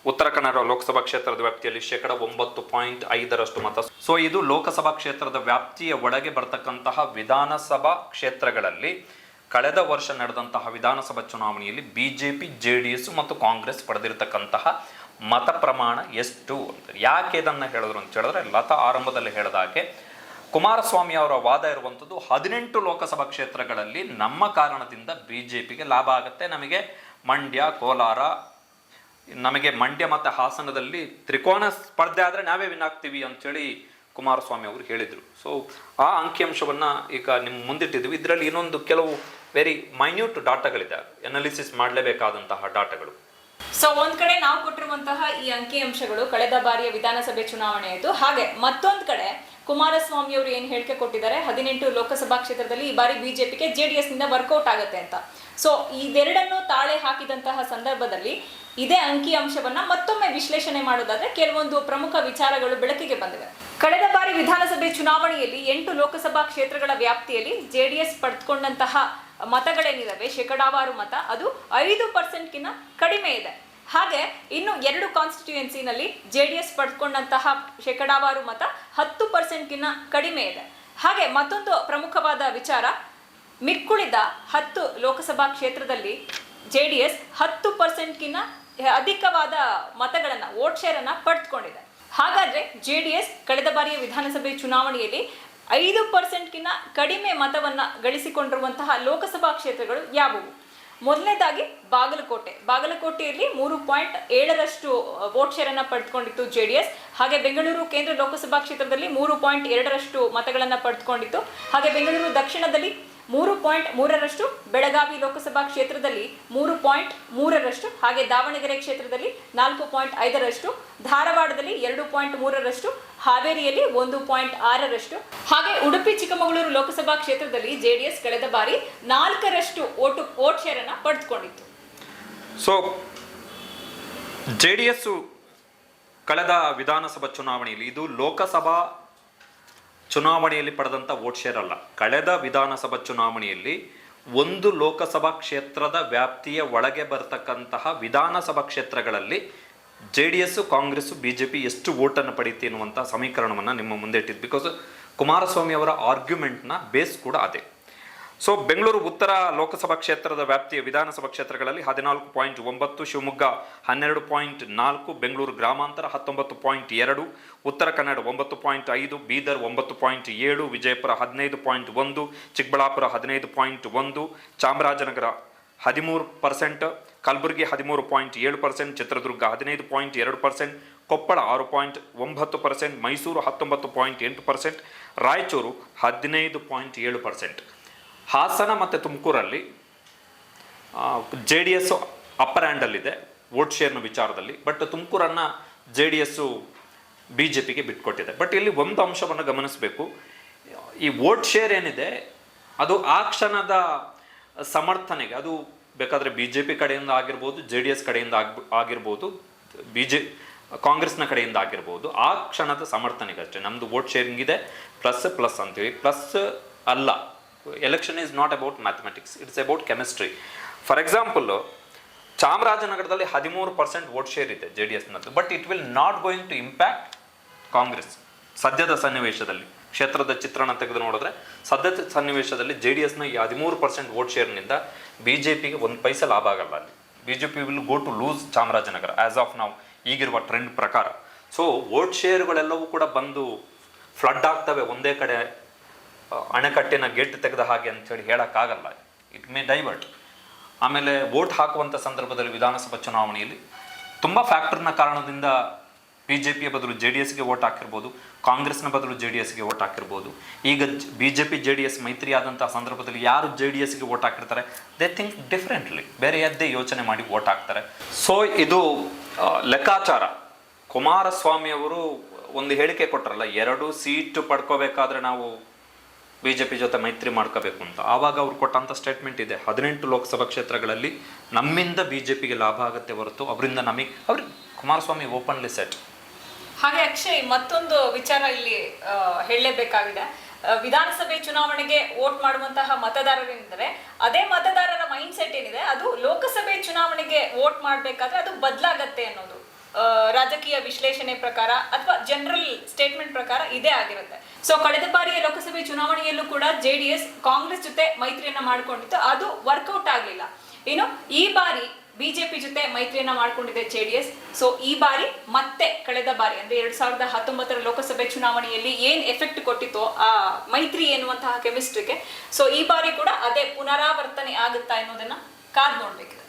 ಉತ್ತರ ಕನ್ನಡ ಲೋಕಸಭಾ ಕ್ಷೇತ್ರದ ವ್ಯಾಪ್ತಿಯಲ್ಲಿ ಶೇಕಡ ಒಂಬತ್ತು ಪಾಯಿಂಟ್ ಐದರಷ್ಟು ಮತ. ಸೊ, ಇದು ಲೋಕಸಭಾ ಕ್ಷೇತ್ರದ ವ್ಯಾಪ್ತಿಯ ಒಳಗೆ ಬರ್ತಕ್ಕಂತಹ ವಿಧಾನಸಭಾ ಕ್ಷೇತ್ರಗಳಲ್ಲಿ ಕಳೆದ ವರ್ಷ ನಡೆದಂತಹ ವಿಧಾನಸಭಾ ಚುನಾವಣೆಯಲ್ಲಿ B J P J D S ಮತ್ತು ಕಾಂಗ್ರೆಸ್ ಪಡೆದಿರತಕ್ಕಂತಹ ಮತ ಪ್ರಮಾಣ ಎಷ್ಟು ಅಂತ. ಯಾಕೆ ಇದನ್ನು ಹೇಳಿದ್ರು ಅಂತ ಹೇಳಿದ್ರೆ, ಲತಾ ಆರಂಭದಲ್ಲಿ ಹೇಳಿದ ಹಾಗೆ ಕುಮಾರಸ್ವಾಮಿ ಅವರ ವಾದ ಇರುವಂಥದ್ದು ಹದಿನೆಂಟು ಲೋಕಸಭಾ ಕ್ಷೇತ್ರಗಳಲ್ಲಿ ನಮ್ಮ ಕಾರಣದಿಂದ ಬಿ ಜೆ ಪಿಗೆ ಲಾಭ ಆಗುತ್ತೆ. ನಮಗೆ ಮಂಡ್ಯ, ಕೋಲಾರ, ನಮಗೆ ಮಂಡ್ಯ ಮತ್ತು ಹಾಸನದಲ್ಲಿ ತ್ರಿಕೋನ ಸ್ಪರ್ಧೆ ಆದರೆ ನಾವೇ ವಿನ್ ಆಗ್ತೀವಿ ಅಂತೇಳಿ ಕುಮಾರಸ್ವಾಮಿ ಅವರು ಹೇಳಿದರು. ಸೊ ಆ ಅಂಕಿಅಂಶವನ್ನು ಈಗ ನಿಮ್ಮ ಮುಂದಿಟ್ಟಿದ್ವಿ ಇದರಲ್ಲಿ ಇನ್ನೊಂದು ಕೆಲವು ವೆರಿ ಮೈನ್ಯೂಟ್ ಡಾಟಾಗಳಿದೆ. ಅನಾಲಿಸಿಸ್ ಮಾಡಲೇಬೇಕಾದಂತಹ ಡಾಟಾಗಳು. ಸೊ ಒಂದ್ ಕಡೆ ನಾವು ಕೊಟ್ಟಿರುವಂತಹ ಈ ಅಂಕಿಅಂಶಗಳು ಕಳೆದ ಬಾರಿಯ ವಿಧಾನಸಭೆ ಚುನಾವಣೆಯದು ಹಾಗೆ ಮತ್ತೊಂದ್ ಕಡೆ ಕುಮಾರಸ್ವಾಮಿ ಅವರು ಏನ್ ಹೇಳಿಕೆ ಕೊಟ್ಟಿದ್ದಾರೆ? ಹದಿನೆಂಟು ಲೋಕಸಭಾ ಕ್ಷೇತ್ರದಲ್ಲಿ ಈ ಬಾರಿ ಬಿಜೆಪಿಗೆ ಜೆಡಿಎಸ್ನಿಂದ ವರ್ಕೌಟ್ ಆಗುತ್ತೆ ಅಂತ. ಸೊ ಇದೆರಡನ್ನು ತಾಳೆ ಹಾಕಿದಂತಹ ಸಂದರ್ಭದಲ್ಲಿ ಇದೇ ಅಂಕಿಅಂಶವನ್ನ ಮತ್ತೊಮ್ಮೆ ವಿಶ್ಲೇಷಣೆ ಮಾಡೋದಾದ್ರೆ ಕೆಲವೊಂದು ಪ್ರಮುಖ ವಿಚಾರಗಳು ಬೆಳಕಿಗೆ ಬಂದಿವೆ. ಕಳೆದ ಬಾರಿ ವಿಧಾನಸಭೆ ಚುನಾವಣೆಯಲ್ಲಿ ಎಂಟು ಲೋಕಸಭಾ ಕ್ಷೇತ್ರಗಳ ವ್ಯಾಪ್ತಿಯಲ್ಲಿ ಜೆಡಿಎಸ್ ಪಡೆದುಕೊಂಡಂತಹ ಮತಗಳೇನಿದಾವೆ? ಶೇಕಡಾವಾರು ಮತ. ಅದು ಐದು ಪರ್ಸೆಂಟ್ಗಿನ್ನ ಕಡಿಮೆ ಇದೆ. ಹಾಗೆ ಇನ್ನು ಎರಡು ಕಾನ್ಸ್ಟಿಟ್ಯೂಯೆನ್ಸಿನಲ್ಲಿ ಜೆ ಡಿ ಎಸ್ ಪಡ್ಕೊಂಡಂತಹ ಶೇಕಡಾವಾರು ಮತ ಹತ್ತು ಪರ್ಸೆಂಟ್ಗಿನ್ನ ಕಡಿಮೆ ಇದೆ. ಹಾಗೆ ಮತ್ತೊಂದು ಪ್ರಮುಖವಾದ ವಿಚಾರ, ಮಿಕ್ಕುಳಿದ ಹತ್ತು ಲೋಕಸಭಾ ಕ್ಷೇತ್ರದಲ್ಲಿ ಜೆ ಡಿ ಎಸ್ ಹತ್ತು ಪರ್ಸೆಂಟ್ಗಿನ್ನ ಅಧಿಕವಾದ ಮತಗಳನ್ನು, ವೋಟ್ ಶೇರನ್ನು ಪಡೆದುಕೊಂಡಿದೆ ಹಾಗಾದ್ರೆ ಜೆ ಡಿ ಎಸ್ ಕಳೆದ ಬಾರಿಯ ವಿಧಾನಸಭೆ ಚುನಾವಣೆಯಲ್ಲಿ ಐದು ಪರ್ಸೆಂಟ್ಗಿನ್ನ ಕಡಿಮೆ ಮತವನ್ನ ಗಳಿಸಿಕೊಂಡಿರುವಂತಹ ಲೋಕಸಭಾ ಕ್ಷೇತ್ರಗಳು ಯಾವುವು? ಮೊದಲನೇದಾಗಿ ಬಾಗಲಕೋಟೆ. ಬಾಗಲಕೋಟೆಯಲ್ಲಿ ಮೂರು ಪಾಯಿಂಟ್ ಏಳರಷ್ಟು ವೋಟ್ ಶೇರನ್ನು ಪಡೆದುಕೊಂಡಿತ್ತು ಜೆ ಡಿ ಎಸ್. ಹಾಗೆ ಬೆಂಗಳೂರು ಕೇಂದ್ರ ಲೋಕಸಭಾ ಕ್ಷೇತ್ರದಲ್ಲಿ ಮೂರು ಪಾಯಿಂಟ್ ಎರಡರಷ್ಟು ಮತಗಳನ್ನು ಪಡೆದುಕೊಂಡಿತ್ತು. ಹಾಗೆ ಬೆಂಗಳೂರು ದಕ್ಷಿಣದಲ್ಲಿ ಮೂರು ಪಾಯಿಂಟ್ ಮೂರರಷ್ಟು ಬೆಳಗಾವಿ ಲೋಕಸಭಾ ಕ್ಷೇತ್ರದಲ್ಲಿ ಮೂರು ಪಾಯಿಂಟ್ ಮೂರರಷ್ಟು, ಹಾಗೆ ದಾವಣಗೆರೆ ಕ್ಷೇತ್ರದಲ್ಲಿ ನಾಲ್ಕು ಪಾಯಿಂಟ್ ಐದರಷ್ಟು, ಧಾರವಾಡದಲ್ಲಿ ಎರಡು ಪಾಯಿಂಟ್ ಮೂರರಷ್ಟು, ಹಾವೇರಿಯಲ್ಲಿ ಒಂದು ಪಾಯಿಂಟ್ ಆರರಷ್ಟು, ಹಾಗೆ ಉಡುಪಿ ಚಿಕ್ಕಮಗಳೂರು ಲೋಕಸಭಾ ಕ್ಷೇತ್ರದಲ್ಲಿ ಜೆಡಿಎಸ್ ಕಳೆದ ಬಾರಿ ನಾಲ್ಕರಷ್ಟು ಓಟು ಓಟ್ ಶೇರ್ ಅನ್ನ ಪಡೆದುಕೊಂಡಿತ್ತು. ಸೊ ಜೆ ಡಿ ಎಸ್ ಕಳೆದ ವಿಧಾನಸಭಾ ಚುನಾವಣೆಯಲ್ಲಿ ಇದು ಲೋಕಸಭಾ ಚುನಾವಣೆಯಲ್ಲಿ ಪಡೆದಂಥ ವೋಟ್ ಶೇರ್ ಅಲ್ಲ. ಕಳೆದ ವಿಧಾನಸಭಾ ಚುನಾವಣೆಯಲ್ಲಿ ಒಂದು ಲೋಕಸಭಾ ಕ್ಷೇತ್ರದ ವ್ಯಾಪ್ತಿಯ ಒಳಗೆ ಬರ್ತಕ್ಕಂತಹ ವಿಧಾನಸಭಾ ಕ್ಷೇತ್ರಗಳಲ್ಲಿ J D S Congress B J P ಎಷ್ಟು ವೋಟನ್ನು ಪಡೀತಿ ಅನ್ನುವಂಥ ಸಮೀಕರಣವನ್ನು ನಿಮ್ಮ ಮುಂದೆ ಇಟ್ಟಿದ್ದು. ಬಿಕಾಸ್ ಕುಮಾರಸ್ವಾಮಿ ಅವರ ಆರ್ಗ್ಯುಮೆಂಟ್ನ ಬೇಸ್ ಕೂಡ ಅದೇ. ಸೊ ಬೆಂಗಳೂರು ಉತ್ತರ ಲೋಕಸಭಾ ಕ್ಷೇತ್ರದ ವ್ಯಾಪ್ತಿಯ ವಿಧಾನಸಭಾ ಕ್ಷೇತ್ರಗಳಲ್ಲಿ ಹದಿನಾಲ್ಕು ಪಾಯಿಂಟ್ ಒಂಬತ್ತು ಶಿವಮೊಗ್ಗ, ಹನ್ನೆರಡು ಪಾಯಿಂಟ್ ನಾಲ್ಕು ಬೆಂಗಳೂರು ಗ್ರಾಮಾಂತರ ಹತ್ತೊಂಬತ್ತು ಪಾಯಿಂಟ್ ಎರಡು ಉತ್ತರ ಕನ್ನಡ ಒಂಬತ್ತು ಪಾಯಿಂಟ್ ಐದು ಬೀದರ್ ಒಂಬತ್ತು ಪಾಯಿಂಟ್ ಏಳು ವಿಜಯಪುರ ಹದಿನೈದು ಪಾಯಿಂಟ್ ಒಂದು ಚಿಕ್ಕಬಳ್ಳಾಪುರ ಹದಿನೈದು ಪಾಯಿಂಟ್ ಒಂದು ಚಾಮರಾಜನಗರ ಹದಿಮೂರು ಪರ್ಸೆಂಟ್ ಕಲಬುರಗಿ ಹದಿಮೂರು ಪಾಯಿಂಟ್ ಏಳು ಪರ್ಸೆಂಟ್ ಚಿತ್ರದುರ್ಗ ಹದಿನೈದು ಪಾಯಿಂಟ್ ಎರಡು ಪರ್ಸೆಂಟ್ ಕೊಪ್ಪಳ ಆರು ಪಾಯಿಂಟ್ ಒಂಬತ್ತು ಪರ್ಸೆಂಟ್ ಮೈಸೂರು ಹತ್ತೊಂಬತ್ತು ಪಾಯಿಂಟ್ ಎಂಟು ಪರ್ಸೆಂಟ್ ರಾಯಚೂರು ಹದಿನೈದು ಪಾಯಿಂಟ್ ಏಳು ಪರ್ಸೆಂಟ್ ಹಾಸನ ಮತ್ತು ತುಮಕೂರಲ್ಲಿ ಜೆ ಡಿ ಎಸ್ ಅಪ್ಪರ್ ಹ್ಯಾಂಡಲ್ಲಿದೆ ವೋಟ್ ಶೇರ್ನ ವಿಚಾರದಲ್ಲಿ. But ತುಮಕೂರನ್ನು J D S B J ಪಿಗೆ ಬಿಟ್ಕೊಟ್ಟಿದೆ. ಬಟ್ ಇಲ್ಲಿ ಒಂದು ಅಂಶವನ್ನು ಗಮನಿಸಬೇಕು. ಈ ವೋಟ್ ಶೇರ್ ಏನಿದೆ, ಅದು ಆ ಕ್ಷಣದ ಸಮರ್ಥನೆಗೆ, ಅದು ಬೇಕಾದರೆ ಬಿ ಜೆ ಪಿ ಕಡೆಯಿಂದ ಆಗಿರ್ಬೋದು ಜೆ ಡಿ ಎಸ್ ಕಡೆಯಿಂದ ಆಗ್ ಆಗಿರ್ಬೋದು ಬಿ ಜೆ ಕಾಂಗ್ರೆಸ್ನ ಕಡೆಯಿಂದ ಆಗಿರ್ಬೋದು, ಆ ಕ್ಷಣದ ಸಮರ್ಥನೆಗಷ್ಟೇ. ನಮ್ಮದು ವೋಟ್ ಶೇರಿಂಗ್ ಇದೆ ಪ್ಲಸ್ ಪ್ಲಸ್ ಅಂತೀವಿ. ಪ್ಲಸ್ ಅಲ್ಲ election is not about mathematics it's about chemistry for example ಚಾಮರಾಜನಗರದಲ್ಲಿ ಹದಿಮೂರು ಪರ್ಸೆಂಟ್ ವೋಟ್ ಶೇರ್ ಇದೆ J D ಎಸ್ನದ್ದು but it will not going to impact Congress ಸದ್ಯದ ಸನ್ನಿವೇಶದಲ್ಲಿ, ಕ್ಷೇತ್ರದ ಚಿತ್ರಣ ತೆಗೆದು ನೋಡಿದ್ರೆ, ಸದ್ಯದ ಸನ್ನಿವೇಶದಲ್ಲಿ ಜೆ ಡಿ ಎಸ್ನ ಈ ಹದಿಮೂರು ಪರ್ಸೆಂಟ್ ವೋಟ್ ಶೇರ್ನಿಂದ ಬಿ ಜೆ ಪಿಗೆ ಒಂದು ಪೈಸೆ ಲಾಭ ಆಗಲ್ಲ ಅಲ್ಲಿ. B J P will go to lose Chamarajanagar as of ನಾವು ಈಗಿರುವ ಟ್ರೆಂಡ್ ಪ್ರಕಾರ. ಸೊ ವೋಟ್ ಶೇರ್ಗಳೆಲ್ಲವೂ ಕೂಡ ಬಂದು ಫ್ಲಡ್ ಆಗ್ತವೆ ಒಂದೇ ಕಡೆ ಅಣೆಕಟ್ಟಿನ ಗೇಟ್ ತೆಗೆದ ಹಾಗೆ ಅಂತೇಳಿ ಹೇಳೋಕ್ಕಾಗಲ್ಲ. ಇಟ್ ಮೇ ಡೈವರ್ಟ್ ಆಮೇಲೆ ವೋಟ್ ಹಾಕುವಂಥ ಸಂದರ್ಭದಲ್ಲಿ ವಿಧಾನಸಭಾ ಚುನಾವಣೆಯಲ್ಲಿ ತುಂಬ ಫ್ಯಾಕ್ಟರ್ನ ಕಾರಣದಿಂದ ಬಿ ಜೆ ಪಿಯ ಬದಲು ಜೆ ಡಿ ಎಸ್ಗೆ ವೋಟ್ ಹಾಕಿರ್ಬೋದು ಕಾಂಗ್ರೆಸ್ನ ಬದಲು ಜೆ ಡಿ ಎಸ್ಗೆ ವೋಟ್ ಹಾಕಿರ್ಬೋದು. ಈಗ B J P J D S ಮೈತ್ರಿ ಆದಂಥ ಸಂದರ್ಭದಲ್ಲಿ ಯಾರು ಜೆ ಡಿ ಎಸ್ಗೆ ವೋಟ್ ಹಾಕಿರ್ತಾರೆ? ದೇ ಥಿಂಕ್ ಡಿಫ್ರೆಂಟ್ಲಿ ಬೇರೆ ಯದ್ದೇ ಯೋಚನೆ ಮಾಡಿ ವೋಟ್ ಹಾಕ್ತಾರೆ. ಸೊ ಇದು ಲೆಕ್ಕಾಚಾರ. ಕುಮಾರಸ್ವಾಮಿ ಅವರು ಒಂದು ಹೇಳಿಕೆ ಕೊಟ್ಟರಲ್ಲ ಎರಡು ಸೀಟ್ ಪಡ್ಕೋಬೇಕಾದ್ರೆ ನಾವು ಬಿ ಜೆ ಪಿ ಜೊತೆ ಮೈತ್ರಿ ಮಾಡ್ಕೋಬೇಕು ಅಂತ. ಆವಾಗ ಅವ್ರು ಕೊಟ್ಟಂಥ ಸ್ಟೇಟ್ಮೆಂಟ್ ಇದೆ. ಹದಿನೆಂಟು ಲೋಕಸಭಾ ಕ್ಷೇತ್ರಗಳಲ್ಲಿ ನಮ್ಮಿಂದ ಬಿ ಜೆ ಪಿಗೆ ಲಾಭ ಆಗುತ್ತೆ ಹೊರತು ಅವರಿಂದ ನಮಗೆ ಅವ್ರಿಗೆ ಕುಮಾರಸ್ವಾಮಿ ಓಪನ್ಲಿ ಸೆಟ್ ಹಾಗೆ ಅಕ್ಷಯ್, ಮತ್ತೊಂದು ವಿಚಾರ ಇಲ್ಲಿ ಹೇಳಲೇಬೇಕಾಗಿದೆ. ವಿಧಾನಸಭೆ ಚುನಾವಣೆಗೆ ವೋಟ್ ಮಾಡುವಂತಹ ಮತದಾರರೇನಿದ್ದಾರೆ ಅದೇ ಮತದಾರರ ಮೈಂಡ್ ಸೆಟ್ ಏನಿದೆ? ಅದು ಲೋಕಸಭೆ ಚುನಾವಣೆಗೆ ವೋಟ್ ಮಾಡಬೇಕಾದ್ರೆ ಅದು ಬದಲಾಗತ್ತೆ ಅನ್ನೋದು. ರಾಜಕೀಯ ವಿಶ್ಲೇಷಣೆ ಪ್ರಕಾರ ಅಥವಾ ಜನರಲ್ ಸ್ಟೇಟ್ಮೆಂಟ್ ಪ್ರಕಾರ ಇದೇ ಆಗಿರುತ್ತೆ. ಸೊ ಕಳೆದ ಬಾರಿಯ ಲೋಕಸಭೆ ಚುನಾವಣೆಯಲ್ಲೂ ಕೂಡ ಜೆ ಡಿ ಎಸ್ ಕಾಂಗ್ರೆಸ್ ಜೊತೆ ಮೈತ್ರಿಯನ್ನ ಮಾಡಿಕೊಂಡಿತ್ತು. ಅದು ವರ್ಕೌಟ್ ಆಗಲಿಲ್ಲ. ಇನ್ನು ಈ ಬಾರಿ ಬಿಜೆಪಿ ಜೊತೆ ಮೈತ್ರಿಯನ್ನ ಮಾಡಿಕೊಂಡಿದೆ ಜೆ ಡಿ ಎಸ್ ಸೊ ಈ ಬಾರಿ ಮತ್ತೆ ಕಳೆದ ಬಾರಿ, ಅಂದ್ರೆ ಎರಡ್ ಸಾವಿರದ ಹತ್ತೊಂಬತ್ತರ ಲೋಕಸಭೆ ಚುನಾವಣೆಯಲ್ಲಿ ಏನ್ ಎಫೆಕ್ಟ್ ಕೊಟ್ಟಿತ್ತು ಆ ಮೈತ್ರಿ ಎನ್ನುವಂತಹ ಕೆಮಿಸ್ಟ್ರಿಗೆ ಸೊ ಈ ಬಾರಿ ಕೂಡ ಅದೇ ಪುನರಾವರ್ತನೆ ಆಗುತ್ತಾ ಎನ್ನುವುದನ್ನ ಕಾದ್ ನೋಡ್ಬೇಕಿದೆ